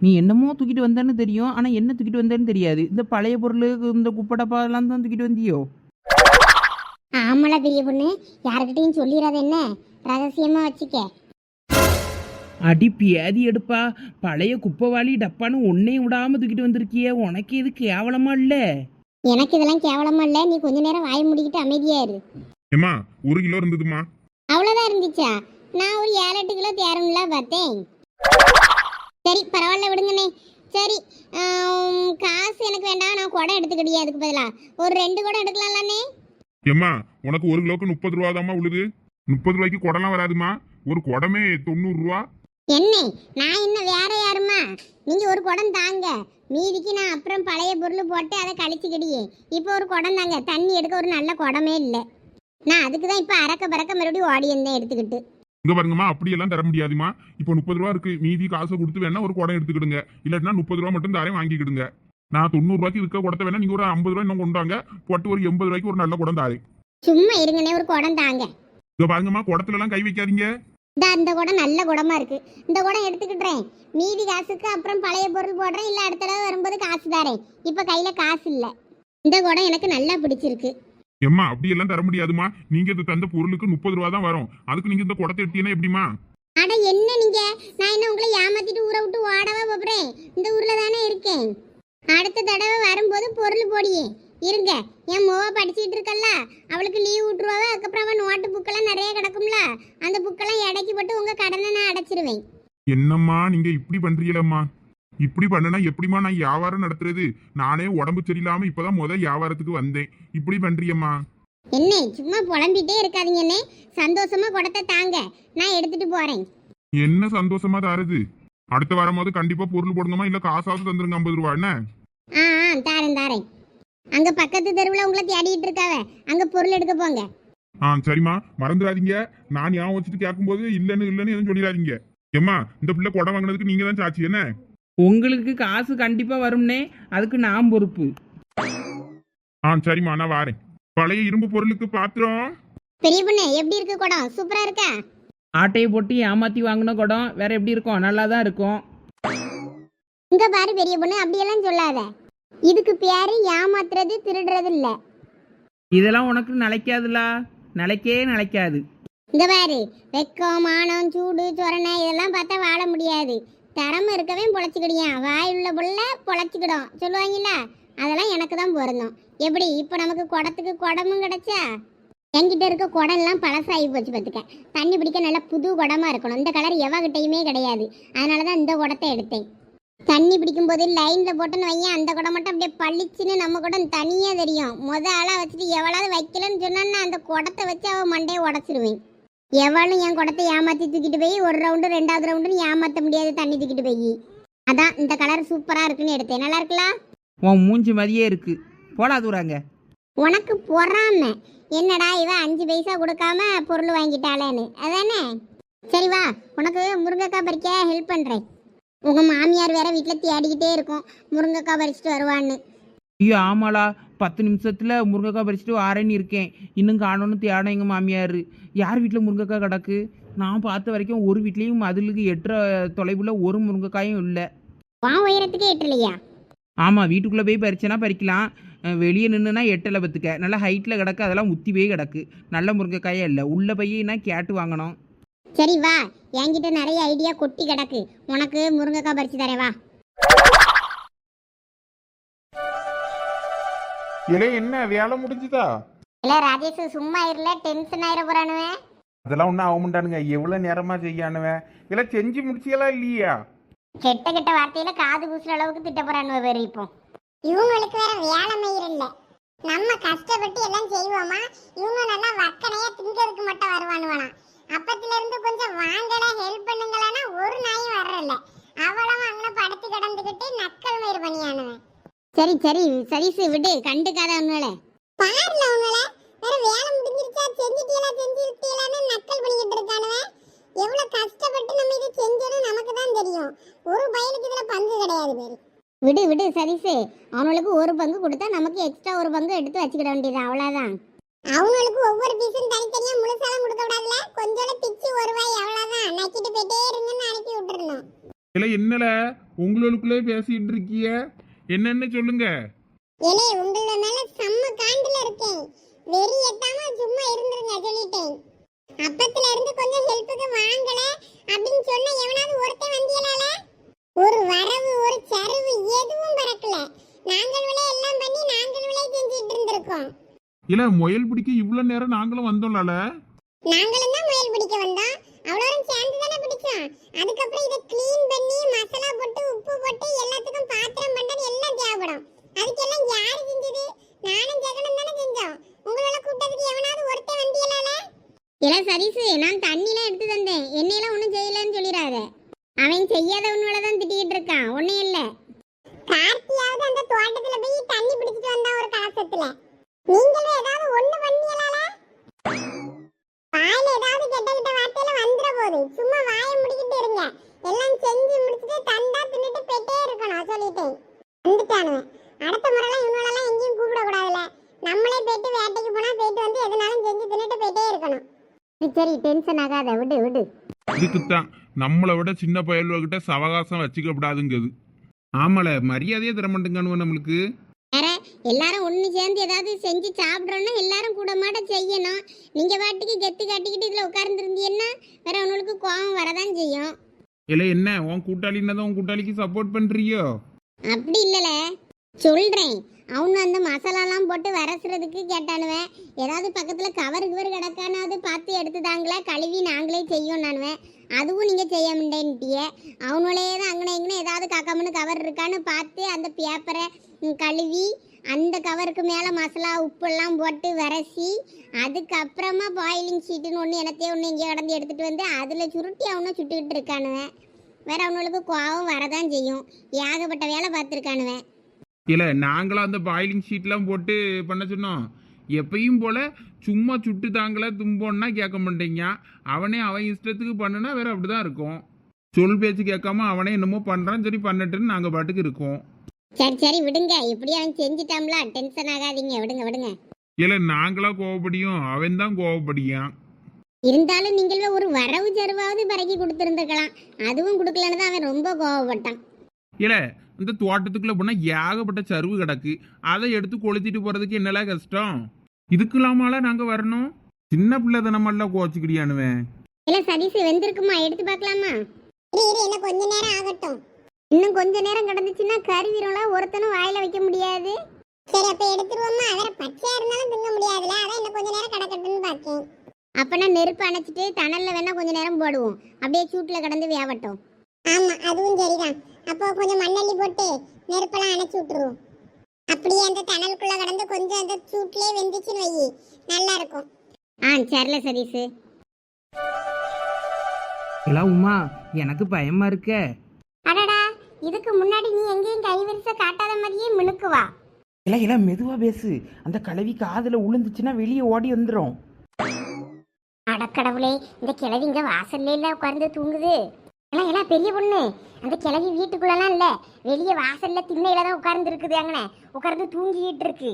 நீ என்னமோ தூக்கிட்டு வந்தேன்னு தெரியும். ஆனால் என்ன தூக்கிட்டு வந்தேன்னு தெரியாது. இந்த பழைய பொருள் இந்த குப்பை டப்பாலாம் தான் தூக்கிட்டு வந்தியோ?
ஆமாடா பெரிய பொண்ணு. யாருக்கிட்டையும் சொல்லிடாத என்ன? ரகசியமா வச்சுக்க.
அடி பியாதி எடுப்பா. பழைய குப்பைவாளி டப்பான்னு ஒன்னையும் விடாம தூக்கிட்டு வந்திருக்கியே. உனக்கு இது கேவலமா இல்லை?
எனக்கு இதெல்லாம் கேவலமா இல்ல. நீ கொஞ்ச நேரம் வாய் முடிக்கிட்டு அமைதியா இரு.
ஏமா ஒரு கிலோ இருந்ததுமா
அவ்வளவுதான் இருந்துச்சா? நான் ஒரு ஏழு எட்டு கிலோ தேரணும்ல பார்த்தேன். சரி பரவாயில்ல விடுங்கண்ணே. சரி காசு எனக்கு வேண்டாம் நான் குடம் எடுத்துக்கிட்டியே அதுக்கு பதிலா. ஒரு ரெண்டு குடம் எடுக்கலாம்லண்ணே.
ஏம்மா உனக்கு ஒரு கிலோக்கு முப்பது ரூபா தாம்மா உழுது. முப்பது ரூபாய்க்கு குடம்லாம் வராதுமா. ஒரு குடமே தொண்ணூறு ரூபா.
என்ன நான் இன்னும் வேற யாருமா நீங்க ஒரு குடம் தாங்க. மீதிக்கு நான் அப்புறம் பழைய பொருள் போட்டு அதை கழிச்சுக்கிடியே. இப்போ ஒரு குடம் தாங்க. தண்ணி எடுக்க ஒரு நல்ல குடமே இல்லை. நான் அதுக்கு தான் இப்போ அறக்க பறக்க மறுபடியும் ஓடி இருந்தேன் எடுத்துக்கிட்டு.
இங்க பாருங்கம்மா அப்படியெல்லாம் தர முடியாதுமா இப்போ முப்பது ரூபா இருக்கு. மீதி காசை கொடுத்து வேணா ஒரு குடம் எடுத்துக்கிடுங்க. இல்லாட்டினா முப்பது ரூபா மட்டும் தாரேன் வாங்கிக்கிடுங்க. நான் தொண்ணூறு ரூபாய்க்கு இருக்க குடத்தை வேணா நீங்க ஒரு ஐம்பது ரூபாய் இன்னும் கொண்டாங்க. போட்டு ஒரு எண்பது ரூபாய்க்கு ஒரு நல்ல குடம் தாரேன்.
சும்மா இருங்கண்ணே ஒரு குடம் தாங்க.
இங்க பாருங்கம்மா குடத்துல எல்லாம் கை வைக்காதீங்க.
இந்த அந்த குடம் நல்ல குடமா இருக்கு. இந்த குடம் எடுத்துக்கிட்டுறேன். மீதி காசுக்கு அப்புறம் பழைய பொருள் போடுறேன். இல்ல அடுத்த தடவை வரும்போது காசு தரேன். இப்ப கையில காசு இல்ல. இந்த குடம் எனக்கு நல்லா பிடிச்சிருக்கு.
எம்மா அப்படியெல்லாம் தர முடியாதுமா நீங்க இது தந்த பொருளுக்கு முப்பது ரூபா தான் வரும். அதுக்கு நீங்க இந்த குடத்தை எடுத்தீங்கன்னா எப்படிமா
அட என்ன நீங்க? நான் என்ன உங்களை ஏமாத்திட்டு ஊரை விட்டு ஓடவா போறேன் இந்த ஊர்ல தானே இருக்கேன். அடுத்த தடவை வரும்போது பொருள் போடியே. இருங்க என் மோவா படிச்சுட்டு இருக்கல்ல. அவளுக்கு லீவ் விட்டுருவாவ அதுக்கப்புறம் அவன் நோட்டு புக்கெல்லாம் நிறைய கிடக்கும்ல. அந்த புக்கெல்லாம் இடைக்கு போட்டு உங்க கடனை நான் அடைச்சிருவேன்.
என்னம்மா நீங்க இப்படி பண்றீங்களம்மா? இப்படி பண்ணனா எப்படிம்மா நான் வியாபாரம் நடத்துறது? நானே உடம்பு சரியில்லாம இப்பதான் முத வியாபாரத்துக்கு வந்தேன். இப்படி பண்றியம்மா.
என்ன சும்மா புலம்பிட்டே இருக்காதீங்கண்ணே சந்தோஷமா குடத்தை தாங்க. நான் எடுத்துட்டு போறேன்.
என்ன சந்தோஷமா தாருது? அடுத்த வரும்போது கண்டிப்பா பொருள் போடுங்கம்மா இல்ல காசாவது தந்துருங்க ஐம்பது ரூபா என்ன?
ஆ ஆ தாரேன் தாரேன். அங்க பக்கத்து தெருவில் உங்களை தேடிட்டு இருக்காவ. அங்க பொருள் எடுக்க போங்க.
ஆ சரிம்மா. மறந்துடாதீங்க. நான் ஞாபகம் வச்சுட்டு கேட்கும்போது இல்லைன்னு இல்லைன்னு எதுவும் சொல்லிடாதீங்க. ஏம்மா இந்த பிள்ளை குடம் வாங்கினதுக்கு நீங்க தான் சாட்சி என்ன?
உங்களுக்கு காசு கண்டிப்பாக வரும்னே அதுக்கு நான் பொறுப்பு.
ஆ சரிம்மா நான் வாரேன். பழைய இரும்பு பொருளுக்கு பாத்திரம்?
பெரிய பொண்ணு எப்படி இருக்கு குடம்? சூப்பரா இருக்கா?
ஆட்டையை போட்டு ஏமாற்றி வாங்கின குடம் வேற எப்படி இருக்கும்? நல்லா தான் இருக்கும்.
இங்க பாரு பெரிய பொண்ணு அப்படியெல்லாம் சொல்லாத. இதுக்கு பேரு ஏமாத்துறது திருடுறது இல்ல.
இதெல்லாம் உனக்கு நிலைக்காதுலா? நிலைக்கே நிலைக்காது.
இங்க பாரு வெக்கம் மானம் சூடு சொரணை இதெல்லாம் பார்த்தா வாழ முடியாது. திறமை இருக்கவே பொழைச்சிக்கிடியான் வாயுள்ள புள்ள பொழைச்சிக்கிடும். சொல்லுவாங்கல்ல? அதெல்லாம் எனக்கு தான் பொருந்தும். எப்படி? இப்போ நமக்கு குடத்துக்கு குடமும் கிடைச்சா? என்கிட்ட இருக்க குடம் எல்லாம் பழசாகி போச்சு பார்த்துக்க. தண்ணி பிடிக்க நல்ல புது குடமாக இருக்கணும். இந்த கலர் எவகிட்டையுமே கிடையாது. அதனால தான் இந்த குடத்தை எடுத்தேன். தண்ணி பிடிக்கும் போது லைனில் போட்டுன்னு வையன். அந்த குடம் மட்டும் அப்படியே பளிச்சுன்னு நம்ம குடம் தனியாக தெரியும். முத ஆளாக வச்சுட்டு எவ்வளவு வைக்கலன்னு சொன்னான்னா அந்த குடத்தை வச்சு அவன் மண்டையை உடச்சிருவேன். எவளும் என் குடத்தை ஏமாத்தி தூக்கிட்டு போய் ஒரு ரவுண்டு ரெண்டாவது ரவுண்டுன்னு ஏமாத்த முடியாது தண்ணி தூக்கிட்டு போய். அதான் இந்த கலர் சூப்பரா இருக்குன்னு எடுத்தேன். நல்லா இருக்கலாம்
உன் மூஞ்சி மதியே இருக்கு. போடா தூராங்க.
உனக்கு பொறாம. என்னடா இவ அஞ்சு பைசா கொடுக்காம பொருள் வாங்கிட்டாளேன்னு. அதானே?
சரி வா உனக்கு முருங்கைக்காய் பறிக்க ஹெல்ப் பண்ணுறேன் உங்க மாமியார் வேற வீட்டில் தேடிக்கிட்டே இருக்கும். முருங்கைக்காய் பறிச்சுட்டு வருவான்னு.
ஐயோ ஆமாளா பத்து நிமிஷத்தில் முருங்கைக்காய் பறிச்சுட்டு வாரேன்னு இருக்கேன். இன்னும் காணோன்னு தேடம் எங்கள் மாமியார். யார் வீட்டில் முருங்கைக்காய் கிடக்கு? நான் பார்த்த வரைக்கும் ஒரு வீட்லேயும் மதிலுக்கு எட்டுற தொலைவில் ஒரு முருங்கைக்காயும் இல்லை.
உயரத்துக்கே எட்டலையா?
ஆமாம் வீட்டுக்குள்ளே போய் பறிச்சேன்னா பறிக்கலாம். வெளியே நின்றுனா எட்டலை பத்துக்க. நல்லா ஹைட்டில் கிடக்கு அதெல்லாம் முத்தி போய் கிடக்கு. நல்ல முருங்கைக்காயே இல்லை. உள்ளே போய் நான் கேட்டு வாங்கணும்?
சரி வா. என்கிட்ட நிறைய ஐடியா கொட்டி கிடக்கு. உனக்கு முருங்கைக்காய் பறிச்சு தரேன் வா.
இலே என்ன? வேலை முடிஞ்சுதா?
இல்ல ராஜேஷ் சும்மா இருல டென்ஷன் ஆயிர போறானுவேன்
அதெல்லாம் ஒன்றும் ஆக மாட்டானுங்க. எவ்வளோ நேரமா செய்யானுவேன் இல்லை செஞ்சு முடிச்சியெல்லாம் இல்லையா?
கெட்ட கெட்ட வார்த்தையில காது கூசுற அளவுக்கு திட்ட போறானுவ வேற இப்போ. இவங்களுக்கு வேற வேலை மயிர் இல்ல நம்ம கஷ்டப்பட்டு எல்லாம் செய்வோமா? இவங்க நல்லா வக்கனையா திங்கிறதுக்கு மட்டும் வருவானுவலாம் அப்பத்துல இருந்து கொஞ்சம் வாங்கல ஹெல்ப் பண்ணுங்களா ஒரு நாயும் வர்றல அவளும் அங்கே படுத்து கிடந்துகிட்டு நக்கல் மயிர் பண்ணியானுவன் சரி சரி சரிசு விடு கண்டுக்காத உன்னால பாருல உன்னால வேற வேலை முடிஞ்சிருச்சா? செஞ்சுட்டீங்களா செஞ்சுட்டீங்களான்னு நக்கல் பண்ணிக்கிட்டு இருக்கானுவன் எவ்வளவு கஷ்டப்பட்டு நம்ம இதை செஞ்சோன்னு நமக்கு தான் தெரியும். ஒரு பயலுக்கு இதுல பங்கு கிடையாது பேரு. விடு விடு சரிசு அவனுக்கு ஒரு பங்கு கொடுத்தா நமக்கு எக்ஸ்ட்ரா ஒரு பங்கு எடுத்து வச்சுக்கிட வேண்டியது அவ்வளவுதான். அவனுக்கு ஒவ்வொரு பீஸும் தனித்தனியா முழுசாலும் கொடுக்க கூடாதுல. கொஞ்சோட பிச்சு ஒரு வாய் அவ்வளவுதான். நக்கிட்டு போயிட்டே இருங்கன்னு அனுப்பி விட்டுறணும்.
இல்லை என்னல? உங்களுக்குள்ளே பேசிட்டு இருக்கிய? என்னன்னு சொல்லுங்க.
ஏலே உங்கள மேல செம்ம காண்டுல இருக்கேன். வெறி எட்டாம சும்மா இருந்துருங்க சொல்லிட்டேன். அப்பத்துல இருந்து கொஞ்சம் ஹெல்ப்புக்கு வாங்கல. அப்படின்னு சொன்ன எவனாவது ஒருத்தன் வந்தியலால ஒரு வரவு ஒரு சருவு எதுவும் பறக்கல. நாங்கள் விலை எல்லாம் பண்ணி நாங்கள் விலை செஞ்சிட்டு இருந்திருக்கோம்.
இல்லை முயல் பிடிக்க இவ்வளோ நேரம் நாங்களும் வந்தோம்ல
நாங்களும் தான் முயல் பிடிக்க வந்தோம். அவ்வளோரும் சேர்ந்து பிடிச்சோம் அதுக்கப்புறம் இதை க்ளீன் பண்ணி மசாலா போட்டு உப்பு போட்டு எல்லாத்துக்கும் பாத்திரம் பண்றது எல்லாம் தேவைப்படும். அதுக்கெல்லாம் யாரு செஞ்சது? நானும் ஜெகனும் தானே செஞ்சோம். உங்களால கூட்டத்துக்கு எவனாவது ஒருத்தன் வந்தியலால இல்ல சரிசு நான் தண்ணிலாம் எடுத்து தந்தேன். என்னையெல்லாம் ஒன்றும் செய்யலன்னு சொல்லிடாத. அவன் செய்யாதவனோட தான் திட்டிக்கிட்டு இருக்கான். ஒன்றும் இல்லை. கார்த்தியாவது அந்த தோட்டத்துல போய் தண்ணி பிடிச்சிட்டு வந்தா ஒரு கலசத்துல. நீங்களும் ஏதாவது ஒண்ணு பண்ணியலால வாயில ஏதாவது கெட்ட கெட்ட வார்த்தையில வந்துட போகுது சும்மா வாயை முடிக்கிட்டு இருங்க. எல்லாம் செஞ்சு முடிச்சுட்டு தந்தா தின்னுட்டு பெட்டே இருக்கணும் சொல்லிட்டேன். வந்துட்டானுவேன் அடுத்த முறைலாம் இவங்களெல்லாம் எங்கேயும் கூப்பிட நம்மளே போயிட்டு வேட்டைக்கு போனா போயிட்டு வந்து எதுனாலும் செஞ்சு தின்னுட்டு போயிட்டே இருக்கணும். சரி டென்ஷன் ஆகாத விடு விடு.
இதுக்குத்தான். நம்மளை விட சின்ன பயல்கிட்ட சவகாசம் வச்சுக்க கூடாதுங்கிறது ஆமால மரியாதையே தர மாட்டேங்கானுவ நம்மளுக்கு?
எல்லாரும் ஒண்ணு சேர்ந்து ஏதாவது செஞ்சு சாப்பிட்றோம்னா எல்லாரும் கூட மாட செய்யணும். நீங்க பாட்டுக்கு கெத்து காட்டிக்கிட்டு இதுல உட்கார்ந்துருந்தீங்கன்னா வேற உங்களுக்கு கோவம் வரதான் செய்யும்.
இல்லை என்ன? உன் கூட்டாளின்னா உன் கூட்டாளிக்கு சப்போர்ட் பண்ணுறியோ
அப்படி இல்லல. சொல்றேன். அவனு அந்த மசாலாலாம் போட்டு வரசுறதுக்கு கேட்டானுவேன் ஏதாவது பக்கத்துல கவர் கவர் கிடக்கான்னு அது பார்த்து எடுத்துதாங்களா கழுவி நாங்களே செய்யும் நானுவேன் அதுவும் நீங்க செய்ய முடியன்ட்டிய அவனுளே தான் அங்கன இங்கன ஏதாவது காக்காமனு கவர் இருக்கான்னு பார்த்து அந்த பேப்பரை கழுவி அந்த கவருக்கு மேலே மசாலா உப்பெல்லாம் போட்டு வரசி அதுக்கப்புறமா பாயிலிங் ஷீட்டுன்னு ஒன்று எனத்தையே ஒன்று இங்கே கடந்து எடுத்துகிட்டு வந்து அதில் சுருட்டி அவனை சுட்டுக்கிட்டு இருக்கானுவேன் வேற அவனுக்கு கோவம் வரதான் செய்யும். ஏகப்பட்ட வேலை பார்த்துருக்கானுவேன்
இல்லை நாங்களும் அந்த பாயிலிங் ஷீட்லாம் போட்டு பண்ண சொன்னோம். எப்பயும் போல சும்மா சுட்டு தாங்களே தும்போன்னா கேட்க மாட்டேங்க. அவனே அவன் இஷ்டத்துக்கு பண்ணுனா வேற அப்படிதான் இருக்கும். சொல் பேச்சு கேட்காம அவனே என்னமோ பண்ணுறான் சரி பண்ணட்டுன்னு நாங்கள் பாட்டுக்கு இருக்கோம்.
சரி சரி விடுங்க. இப்படி அவன் செஞ்சிட்டாம்ல டென்ஷன் ஆகாதீங்க. விடுங்க விடுங்க.
இல்லை நாங்களா கோவப்படியும் அவன் தான் கோவப்படியான்.
இருந்தாலும் நீங்கள் ஒரு வரவு செருவாவது பறக்கி கொடுத்துருந்துருக்கலாம். அதுவும் கொடுக்கலன்னு தான் அவன் ரொம்ப கோவப்பட்டான்.
இல்லை இந்த தோட்டத்துக்குள்ள போனால் ஏகப்பட்ட சருவு கிடக்கு. அதை எடுத்து கொளுத்திட்டு போகிறதுக்கு என்னெல்லாம் கஷ்டம்? இதுக்கெல்லாமால நாங்கள் வரணும்? சின்ன பிள்ளை தானமெல்லாம் கோச்சிக்கிடியானுவேன்
இல்ல சதீஷ் வெந்திருக்குமா? எடுத்து பார்க்கலாமா? இரு கொஞ்ச நேரம் ஆகட்டும். இன்னும் கொஞ்ச நேரம் கிடந்துச்சுன்னா கருவீரம்லாம் ஒருத்தனும் வாயில வைக்க முடியாது. சரி அப்ப எடுத்துருவோமா வேற பச்சையா இருந்தாலும் திங்க முடியாதுல அதான் இன்னும் கொஞ்ச நேரம் கிடக்கட்டும்னு பார்த்தேன் அப்பனா நெருப்பு அணைச்சிட்டு தணல்ல வேணா கொஞ்ச நேரம் போடுவோம். அப்படியே சூட்டுல கிடந்து வேவட்டும். ஆமா அதுவும் சரிதான். அப்போ கொஞ்சம் மண்ணள்ளி போட்டு நெருப்பெல்லாம் அணைச்சி விட்டுருவோம். அப்படியே அந்த தணலுக்குள்ள கடந்து கொஞ்சம் அந்த சூட்லயே வெந்துச்சுன்னு வை நல்லா இருக்கும். ஆ சரில சதீஷ்.
எல்லாம் உமா எனக்கு பயமா இருக்க.
இதுக்கு முன்னாடி நீ எங்கேயும் கைவரிசை காட்டாத மாதிரியே மினுக்குவா.
இல்லை இல்லை மெதுவாக பேசு. அந்த கலவி காதில் உளுந்துச்சுன்னா வெளியே ஓடி வந்துடும்
அட
கடவுளே இந்த கிழவி இங்க வாசல்ல இல்ல உட்கார்ந்து தூங்குது. எல்லாம் எல்லாம் பெரிய பொண்ணு அந்த கிழவி வீட்டுக்குள்ளலாம் இல்ல. வெளியே வாசல்ல திண்ணையில தான் உட்கார்ந்து இருக்குது அங்கனே. உட்கார்ந்து தூங்கிட்டு இருக்கு.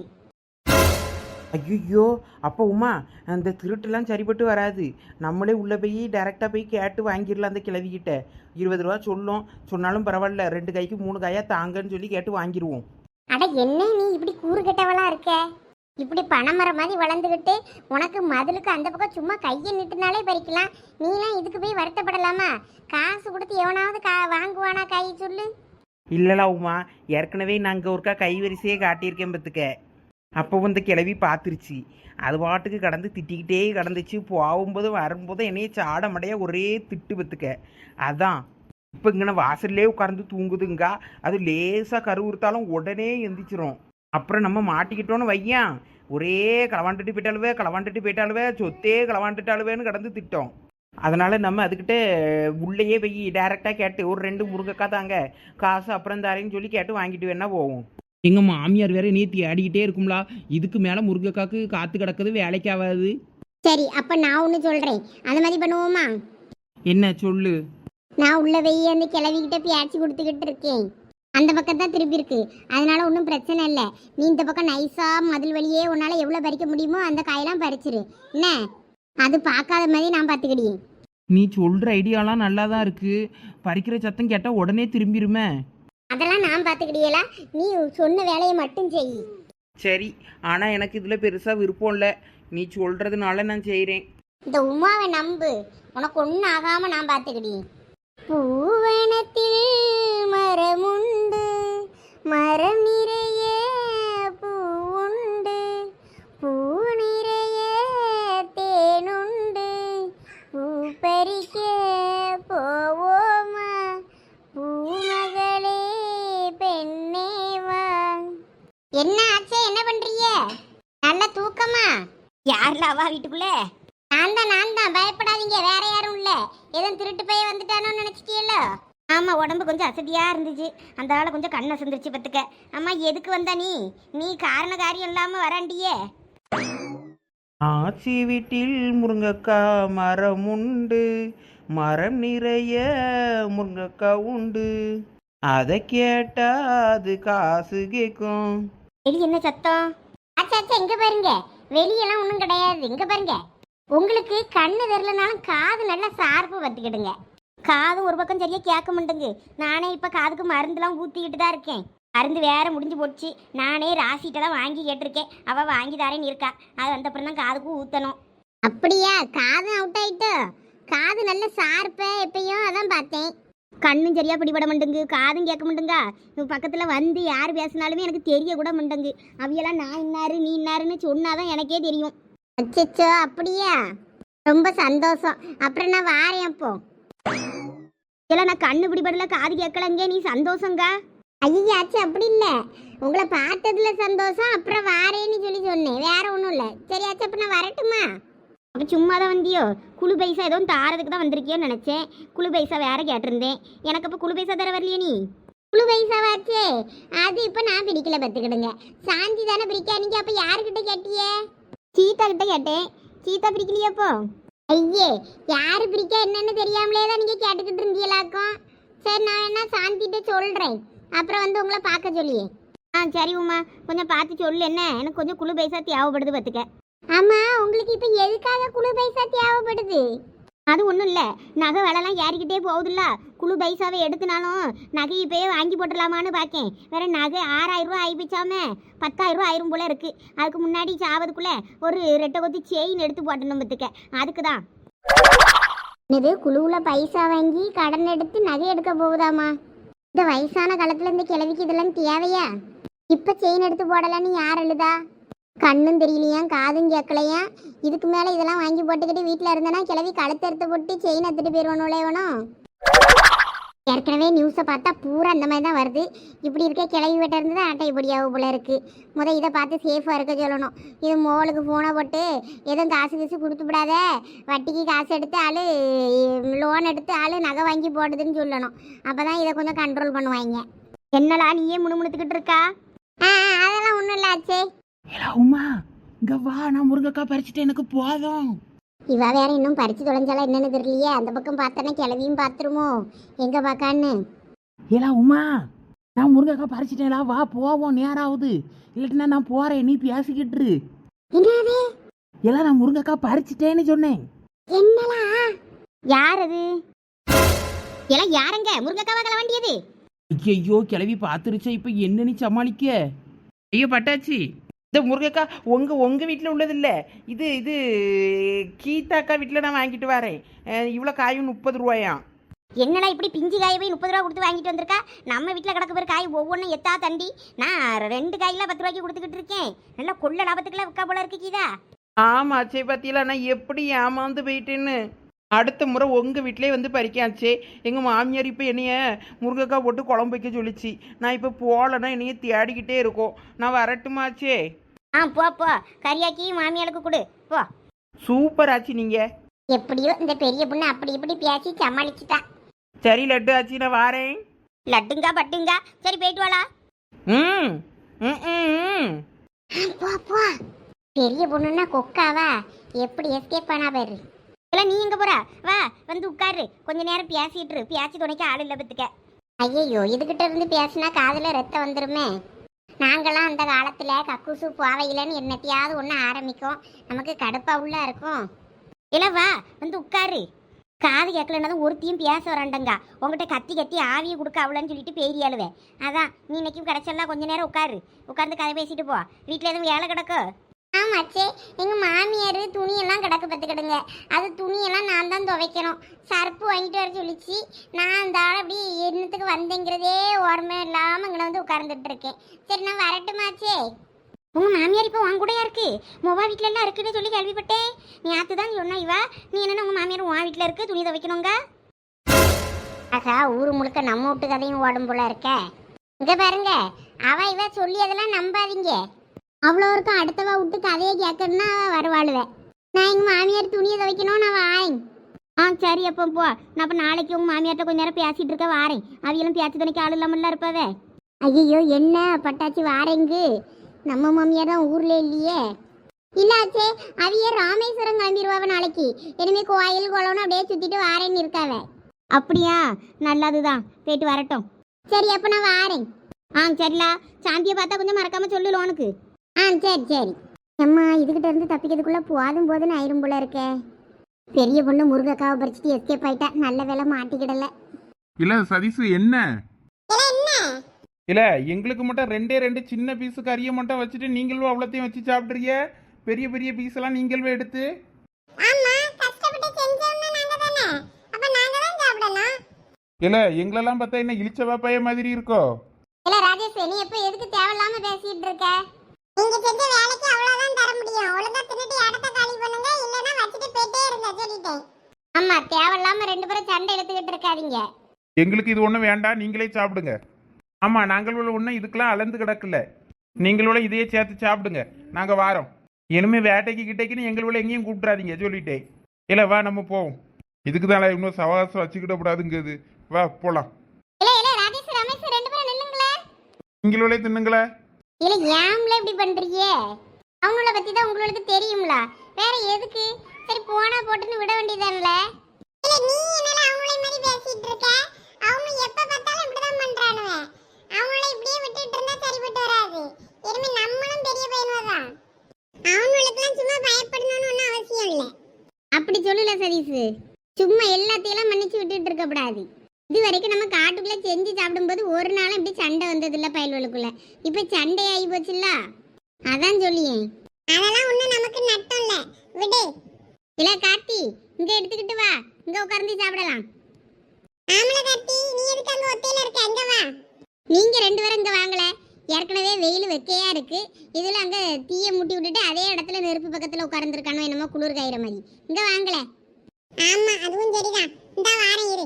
ஐயோ அப்போ உமா அந்த திருட்டுலாம் சரிப்பட்டு வராது. நம்மளே உள்ளே போய் டைரெக்டாக போய் கேட்டு வாங்கிடலாம் அந்த கிழவிக்கிட்ட இருபது ரூபா சொல்லும். சொன்னாலும் பரவாயில்ல ரெண்டு கைக்கு மூணு காயாக தாங்கன்னு சொல்லி கேட்டு வாங்கிடுவோம்
அட என்ன நீ இப்படி கூறு கெட்டவளா இருக்க? இப்படி பனைமரம் மாதிரி வளர்ந்துக்கிட்டு உனக்கு மதிலுக்கு அந்த பக்கம் சும்மா கையை நிட்டுனாலே பறிக்கலாம். நீலாம் இதுக்கு போய் வருத்தப்படலாமா? காசு கொடுத்து எவனாவது கா வாங்குவானா கை சொல்லு.
இல்லைலா உமா ஏற்கனவே நாங்கள் ஒருக்கா கைவரிசையே காட்டியிருக்கேன் பத்துக்க. அப்போ இந்த கிளவி பார்த்துருச்சு அது பாட்டுக்கு கடந்து திட்டிக்கிட்டே கடந்துச்சு. போகும்போதும் வரும்போதும் என்னைய சாடமடைய ஒரே திட்டு பத்துக்க. அதான். இப்போ இங்கே வாசல்லே உட்கார்ந்து தூங்குதுங்க. அது லேசாக கருவுறுத்தாலும் உடனே எந்திரிச்சிரும். அப்புறம் நம்ம மாட்டிக்கிட்டோன்னு வையான். ஒரே களவாண்டுட்டு போயிட்டாலுவே களவாண்டுட்டு போயிட்டாலுவே சொத்தே களவாண்டுட்டாலுவேன்னு கடந்து திட்டோம். அதனால் நம்ம அதுக்கிட்ட உள்ளேயே போய் டேரெக்டாக கேட்டு ஒரு ரெண்டு முருங்கக்கா தாங்க. காசு அப்புறம் தாரேன்னு சொல்லி கேட்டு வாங்கிட்டு வேணா போவோம். எங்கள் மாமியார் வேற நீ தேடிக்கிட்டே இருக்கும்லா. இதுக்கு மேலே முருங்கைக்காக்கு காத்து கிடக்குது வேலைக்கு ஆகாது.
சரி அப்ப நான் ஒன்று சொல்றேன். அந்த மாதிரி பண்ணுவோமா?
என்ன சொல்லு.
நான் உள்ள வெய்ய அந்த கிளவிக்கிட்ட பேச்சு கொடுத்துக்கிட்டு இருக்கேன். அந்த பக்கம் தான் திருப்பி இருக்கு. அதனால ஒன்றும் பிரச்சனை இல்லை. நீ இந்த பக்கம் நைஸா மதில் வழியே உன்னால எவ்வளோ பறிக்க முடியுமோ அந்த காயெல்லாம் பறிச்சிரு. என்ன? அது பார்க்காத மாதிரி நான் பார்த்துக்கிடியேன்
நீ சொல்கிற ஐடியாலாம் நல்லா தான் இருக்கு. பறிக்கிற சத்தம் கேட்டால் உடனே திரும்பிருமே.
அதெல்லாம் நான் பார்த்துக்கிடியலா நீ சொன்ன வேலையை மட்டும் செய்.
சரி ஆனால் எனக்கு இதில் பெருசாக விருப்பம் இல்லை. நீ சொல்கிறதுனால நான் செய்கிறேன்
இந்த உமாவை நம்பு. உனக்கு ஒன்றும் ஆகாம நான் பார்த்துக்கிடியேன் பூவனத்தில் மரமுண்டு மரம் நிறைய நல்ல தூக்கமா? யார்ல அவா வீட்டுக்குள்ள? நான் தான் நான் தான் பயப்படாதீங்க. வேற யாரும் இல்ல. ஏதோ திருட்டு போய் வந்துட்டானோன்னு நினைச்சிட்டீல்ல ஆமா உடம்பு கொஞ்சம் அசதியா இருந்துச்சு. அந்த ஆளை கொஞ்சம் கண்ணை சந்திரிச்சு பத்துக்க அம்மா எதுக்கு வந்தா நீ? நீ காரண காரியம் இல்லாம வராண்டியே.
ஆச்சி வீட்டில் முருங்கக்காய் மரம் உண்டு. மரம் நிறைய முருங்கக்காய் உண்டு. அதை கேட்டா அது காசு கேட்கும்
வெளிய என்ன சத்தம்? அச்சா அச்சா இங்க பாருங்க. வெளியெல்லாம் ஒன்றும் கிடையாது. இங்க பாருங்க. உங்களுக்கு கண்ணு தெரிலனாலும் காது நல்லா சார்பு பத்துக்கிடுங்க காது ஒரு பக்கம் சரியா கேட்க மாட்டேங்கு நானே இப்ப காதுக்கு மருந்துலாம் ஊத்திக்கிட்டு தான் இருக்கேன். மருந்து வேற முடிஞ்சு போச்சு. நானே ராசிட்டெல்லாம் வாங்கி கேட்டிருக்கேன். அவ வாங்கி தாரேன்னு இருக்கா. அது வந்த அப்புறம் தான் காதுக்கு ஊத்தணும். அப்படியா? காது அவுட் ஆயிட்டோ? காது நல்ல சார்ப்ப எப்பயும் அதான் பார்த்தேன். கண்ணும் சரியா பிடிபட மாட்டேங்கு காதும் கேட்க மாட்டேங்கா. பக்கத்துல வந்து யார் பேசினாலுமே எனக்கு தெரிய கூட மாட்டேங்கு. அவையெல்லாம் நான் இன்னாரு நீ இன்னாருன்னு சொன்னாதான் எனக்கே தெரியும். அச்சச்சோ அப்படியா? ரொம்ப சந்தோஷம். அப்புறம் நான் வாரேன் அப்போ. இல்லை நான் கண்ணு பிடிபடல காது கேட்கலங்க நீ சந்தோஷங்க? ஐயாச்சு அப்படி இல்லை. உங்களை பார்த்ததுல சந்தோஷம் அப்புறம் வாரேன்னு சொல்லி சொன்னேன். வேற ஒன்றும் இல்லை. சரியாச்சு அப்போ நான் வரட்டுமா? அப்போ சும்மா தான் வந்தியோ? குழு பைசா ஏதோ தாரதுக்கு தான் வந்திருக்கியோன்னு நினச்சேன். குழு பைசா வேற கேட்டிருந்தேன். எனக்கு அப்போ குழு பைசா தர வரலையே நீ? குழு பைசாவாச்சே அது இப்போ நான் பிடிக்கல பார்த்துக்கிடுங்க. சாந்தி தானே பிரிக்கா நீங்க அப்போ யாருக்கிட்ட கேட்டியே? சீதா கிட்ட கேட்டேன். சீதா பிரிக்கலையா அப்போ? ஐயே யார் பிரிக்கா என்னன்னு தெரியாமலே தான் நீங்க கேட்டுக்கிட்டு இருந்தீங்களாக்கும் சரி நான் என்ன சாந்திட்ட சொல்றேன். அப்புறம் வந்து உங்களை பார்க்க சொல்லியே. ஆ சரி உமா. கொஞ்சம் பார்த்து சொல்லு என்ன? எனக்கு கொஞ்சம் குழு பைசா தேவைப்படுது பார்த்துக்க. ஆமா உங்களுக்கு இப்போ எதுக்காக குழு பைசா தேவைப்படுது? அது ஒன்றும் இல்லை. நகை விலைலாம் ஏறிக்கிட்டே போகுதுல்ல. குழு பைசாவை எடுத்துனாலும் நகை இப்போயே வாங்கி போட்டுடலாமான்னு பார்க்கேன் வேற நகை ஆறாயிரம் ரூபா ஆயிப்பிச்சாமே பத்தாயிரம் ரூபா ஆயிரும் போல இருக்கு. அதுக்கு முன்னாடி சாவதுக்குள்ள ஒரு ரெட்டை கொத்தி செயின் எடுத்து போட்டணும் பத்துக்க. அதுக்கு தான் இது குழுவில் பைசா வாங்கி கடன் எடுத்து நகை எடுக்க போகுதாமா? இந்த வயசான காலத்தில் இந்த கிழவிக்கு இதெல்லாம் தேவையா? இப்போ செயின் எடுத்து போடலான்னு யார் எழுதா கண்ணும் தெரியலையா? காதும் கேட்கலையா? இதுக்கு மேலே இதெல்லாம் வாங்கி போட்டுக்கிட்டு வீட்டில் இருந்தேன்னா கிளவி கழுத்து எடுத்து போட்டு செயின் எடுத்துட்டு போயிடுவோம் வேணும் ஏற்கனவே நியூஸை பார்த்தா பூரா அந்த மாதிரி தான் வருது. இப்படி இருக்க கிளவி வீட்டை இருந்து தான் அட்டை பொடியாகும் போல இருக்குது முத இதை பார்த்து சேஃபாக இருக்க சொல்லணும். இது மோளுக்கு ஃபோனை போட்டு எதுவும் காசு கீசு கொடுத்து விடாத. வட்டிக்கு காசு எடுத்து ஆளு லோன் எடுத்து ஆளு நகை வாங்கி போடுதுன்னு சொல்லணும். அப்போ தான் இதை கொஞ்சம் கண்ட்ரோல் பண்ணுவாங்க. என்னடா நீயே முணுமுணுத்துக்கிட்டு இருக்கா? ஆ ஆ, அதெல்லாம் ஒன்றும் இல்லை ஆச்சே.
ஏலா உமா இங்க வா நான் முருங்கைக்காய் பறிச்சுட்டு எனக்கு போதும்.
இவ வேற இன்னும் பறிச்சு தொலைஞ்சாலா என்னன்னு தெரியலையே. அந்த பக்கம் பார்த்தனா கிளவியும் பார்த்துருமோ? எங்க பார்க்கான்னு?
ஏலா உமா நான் முருங்கைக்காய் பறிச்சிட்டேலா வா போவோம் நேரம் ஆகுது இல்லாட்டினா நான் போறேன் நீ பேசிக்கிட்டு இரு.
என்னது?
ஏலா நான் முருங்கைக்காய் பறிச்சிட்டேன்னு சொன்னேன்.
என்னலா? யார் அது? எல்லாம் யாருங்க? முருங்கக்காவா கல வேண்டியது?
ஐயோ கிளவி பார்த்துருச்சே இப்போ என்ன நீ சமாளிக்க? ஐயோ பட்டாச்சி. இந்த முருங்கைக்காய் உங்க உங்க வீட்டில் உள்ளது இல்லை இது இது கீதாக்கா வீட்டில் நான் வாங்கிட்டு வரேன். இவ்வளோ காயும் முப்பது ரூபாயாம்
என்னடா இப்படி பிஞ்சு காய போய் முப்பது ரூபா கொடுத்து வாங்கிட்டு வந்திருக்கா? நம்ம வீட்டில் கிடக்க பேர் காய் ஒவ்வொன்றும் எத்தா தண்டி. நான் ரெண்டு காயெல்லாம் பத்து ரூபாய்க்கு கொடுத்துக்கிட்டு இருக்கேன். நல்லா கொள்ள லாபத்துக்குலாம் விற்கா போல இருக்கு கீதா.
ஆமாம் சே பத்தியில நான் எப்படி ஏமாந்து போயிட்டேன்னு. அடுத்த முறை உங்கள் வீட்டிலே வந்து பறிக்காச்சே. எங்கள் மாமியார் இப்போ என்னைய முருங்கைக்காய் போட்டு குழம்பு வைக்க சொல்லிச்சு. நான் இப்போ போகலன்னா என்னைய தேடிக்கிட்டே இருக்கோம். நான் வரட்டுமாச்சே?
ஆ போ போ. கரியாக்கி மாமியாளுக்கு கொடு. போ.
சூப்பர் ஆச்சு நீங்கள்
எப்படியோ இந்த பெரிய பொண்ணு அப்படி இப்படி பேசி சமாளிச்சுட்டா.
சரி லட்டு ஆச்சு நான் வாரேன்.
லட்டுங்கா பட்டுங்கா. சரி போயிட்டு வாடா.
ம் ம் ம், ம்.
போ போ. பெரிய பொண்ணுன்னா கொக்காவா? எப்படி எஸ்கேப் பண்ணா பாரு. இல்ல நீ எங்க போற? வா வந்து உட்காரு. கொஞ்ச நேரம் பேசிட்டு இரு. பேசி துணைக்க ஆள் இல்ல பத்துக்க. ஐயோ இதுகிட்ட இருந்து பேசினா காதுல ரத்தம் வந்துருமே. நாங்களாம் அந்த காலத்தில் கக்கூசு போவையிலன்னு என்னத்தையாவது ஒன்று ஆரம்பிக்கும். நமக்கு கடுப்பா உள்ள இருக்கும். இல்ல வா வந்து உட்காரு. காது கேட்கலன்னதும் ஒருத்தையும் பேச வராண்டங்க. உங்ககிட்ட கத்தி கத்தி ஆவியை கொடுக்க அவ்வளோன்னு சொல்லிட்டு பேரியாளுவேன் அதான் நீ இன்னைக்கும் கிடைச்சலாம் கொஞ்ச நேரம் உட்காரு. உட்காந்து கதை பேசிட்டு போ. வீட்டில் எதுவும் வேலை கிடக்கு? ஆமாச்சே எங்கள் மாமியார் துணியெல்லாம் கிடக்கு பார்த்துக்கிடுங்க. அது துணியெல்லாம் நான் தான் துவைக்கணும். சர்ப்பு வாங்கிட்டு வர சொல்லிச்சு. நான் அந்த ஆள் அப்படி என்னத்துக்கு வந்தேங்கிறதே ஓர்மை இல்லாமல் இங்கே வந்து உட்கார்ந்துட்டு இருக்கேன் சரி நான் வரட்டுமாச்சே? உங்கள் மாமியார் இப்போ உன் கூடயா இருக்கு? மொபா வீட்டில எல்லாம் இருக்குன்னு சொல்லி கேள்விப்பட்டேன். நீ ஆத்து தான் சொன்னா இவா. நீ என்ன உங்கள் மாமியார் உன் வீட்டில் இருக்கு துணி துவைக்கணுங்க? ஆகா ஊர் முழுக்க நம்ம வீட்டு கதையும் ஓடும் போல இருக்க. இங்கே பாருங்க அவ இவ சொல்லி அதெல்லாம் நம்பாதீங்க. அவ்வளோ இருக்கும் அடுத்தவா விட்டு கதையை கேட்கணும்னா அவள் வருவாளுவே. நான் எங்கள் மாமியார் துணியை துவைக்கணும் நான் வாரேன் ஆ சரி அப்போ போ. நான் அப்போ நாளைக்கு உங்கள் மாமியார்ட்ட கொஞ்ச நேரம் பேசிகிட்டு இருக்க வாரேன். அவையெல்லாம் பேச்சு துணைக்கு ஆள் இல்லாமல்லாம் இருப்பாவே? ஐயோ என்ன? பட்டாச்சு வாரேங்கு. நம்ம மாமியார் தான் ஊரில் இல்லையே. இல்லாச்சே அவிய ராமேஸ்வரம் கிளம்பிடுவாவ நாளைக்கு. இனிமே கோயில் குளம்னு அப்படியே சுற்றிட்டு வாரேன்னு இருக்காவ. அப்படியா? நல்லதுதான். போயிட்டு வரட்டும். சரி அப்போ நான் வாரேன். ஆ சரிலா. சாந்தியை பார்த்தா கொஞ்சம் மறக்காம சொல்லு லோனுக்கு. ஆ சரி சரி. அம்மா இதுகிட்ட இருந்து தப்பிக்கிறதுக்குள்ள போதும் போதுன்னு ஆயிரும் போல இருக்கே. பெரிய பொண்ணு முருங்கைக்காவை பறிச்சுட்டு எஸ்கேப் ஆயிட்டா. நல்ல வேலை மாட்டிக்கிடல.
இல்ல சதீஷ் என்ன?
இல்ல எங்களுக்கு மட்டும் ரெண்டே ரெண்டு சின்ன பீஸு கறியை மட்டும் வச்சுட்டு நீங்களும் அவ்வளோத்தையும் வச்சு சாப்பிட்றீங்க? பெரிய பெரிய பீஸ் எல்லாம் நீங்களும் எடுத்து.
ஆமா கஷ்டப்பட்டு செஞ்சோம்னா நாங்க தானே. அப்ப நாங்க தான் சாப்பிடலாம்
இல்ல எங்களெல்லாம் பார்த்தா என்ன இழிச்ச வாப்பாய மாதிரி இருக்கோ?
இல்ல ராஜேஷ் நீ எப்ப எதுக்கு தேவையில்லாம பேசிட்டு இருக்க? நீங்க செஞ்ச வேலைக்கு அவ்வளவுதான் தர முடியும். ஒழுங்கா தின்னுட்டு இடத்த சொல்லிட்டேன் ஆமா தேவையில்லாம ரெண்டு பேரும் சண்டை எடுத்துக்கிட்டு இருக்காதீங்க.
எங்களுக்கு இது ஒன்றும் வேண்டாம் நீங்களே சாப்பிடுங்க. ஆமா நாங்களோட ஒன்றும் இதுக்கெல்லாம் அளந்து கிடக்கல. நீங்களோட இதையே சேர்த்து சாப்பிடுங்க. நாங்க வாரோம். இனிமே வேட்டைக்கு கிட்டைக்குன்னு எங்களோட எங்கேயும் கூப்பிட்றாதீங்க சொல்லிட்டேன் இல்ல வா நம்ம போவோம். இதுக்கு தான் இன்னும் சவாசம் வச்சுக்கிட கூடாதுங்கிறது. வா போலாம். நீங்களோட தின்னுங்களே.
இல்ல ஏம்ல இப்படி பண்றீங்க? அவங்கள பத்தி தான் உங்களுக்கு தெரியும்ல. வேற எதுக்கு? சரி போனா போட்டுன்னு விட வேண்டியதான்ல இல்ல நீ என்னல அவங்கள மாதிரி பேசிட்டு இருக்க? அவங்க எப்ப பார்த்தாலும் இப்படிதான் பண்றானுவே. அவங்கள இப்படியே விட்டுட்டு இருந்தா சரிப்பட்டு வராது. இனிமே நம்மளும் பெரிய பையனுவதான் அவங்களுக்குலாம் சும்மா பயப்படணும்னு ஒன்றும் அவசியம் இல்லை. அப்படி சொல்லல சதீஷ். சும்மா எல்லாத்தையும் மன்னிச்சு விட்டுட்டு இருக்க கூடாது இது வரைக்கும் நம்ம காட்டுக்குள்ளே செஞ்சு சாப்பிடும்போது ஒரு நாளும் இப்படி சண்டை வந்தது இல்ல பயல்வலுக்குள்ள இப்ப சண்டை ஆகி போச்சுல்ல? அதான் சொல்லியேன் அதெல்லாம் ஒண்ணும் நமக்கு நட்டம் இல்ல. விடு. இல்ல கார்த்தி இங்க எடுத்துக்கிட்டு வா. இங்க உட்கார்ந்து சாப்பிடலாம். ஆமல கார்த்தி நீ எதுக்கு அங்க ஒத்தையில இருக்க? அங்க வா. நீங்க ரெண்டு பேரும் இங்க வாங்கல ஏற்கனவே வெயில் வெக்கையா இருக்கு. இதுல அங்க தீய முட்டி விட்டுட்டு அதே இடத்துல நெருப்பு பக்கத்துல உட்கார்ந்துருக்கானோ என்னமோ குளிர் காயிற மாதிரி. இங்க வாங்கல ஆமா அதுவும் சரிதான். இந்த வாரம் இரு.